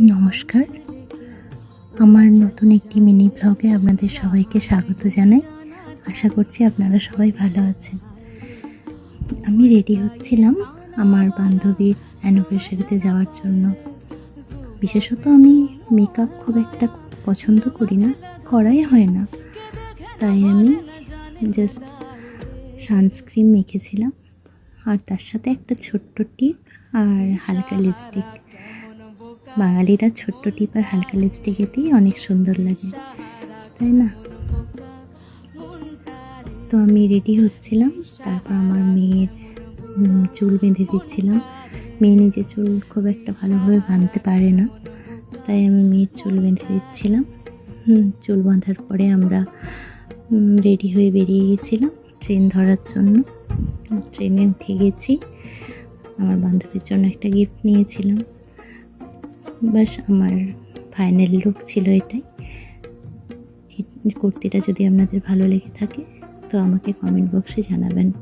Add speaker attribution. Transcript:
Speaker 1: নমস্কার। আমার নতুন একটি মিনি ব্লগে আপনাদের সবাইকে স্বাগত জানাই। আশা করছি আপনারা সবাই ভালো আছেন। আমি রেডি হচ্ছিলাম আমার বান্ধবীর অ্যানিভার্সারিতে যাওয়ার জন্য। বিশেষত আমি মেকআপ খুব একটা পছন্দ করি না, করাই হয় না। তাই আমি জাস্ট সানস্ক্রিন মেখেছিলাম। আর তার সাথে একটা ছোট্ট টিপ আর হালকা লিপস্টিক বাঙালিরা ছোট্ট টিপ আর হালকা লিপস্টিকে দিয়ে অনেক সুন্দর লাগে, তাই না? তো আমি রেডি হচ্ছিলাম, তারপর আমার মেয়ের চুল বেঁধে দিচ্ছিলাম। মেয়ে নিজে চুল খুব একটা ভালোভাবে বাঁধতে পারে না, তাই আমি মেয়ের চুল বেঁধে দিচ্ছিলাম। চুল বাঁধার পরে আমরা রেডি হয়ে বেরিয়ে গেছিলাম ট্রেন ধরার জন্য। ট্রেনে উঠে গেছি, আমার বান্ধবীর জন্য একটা গিফট নিয়েছিলাম। বাস আমার ফাইনাল লুক ছিল এটাই। কুর্তিটা যদি আপনাদের ভালো লেগে থাকে, তো আমাকে কমেন্ট বক্সে জানাবেন।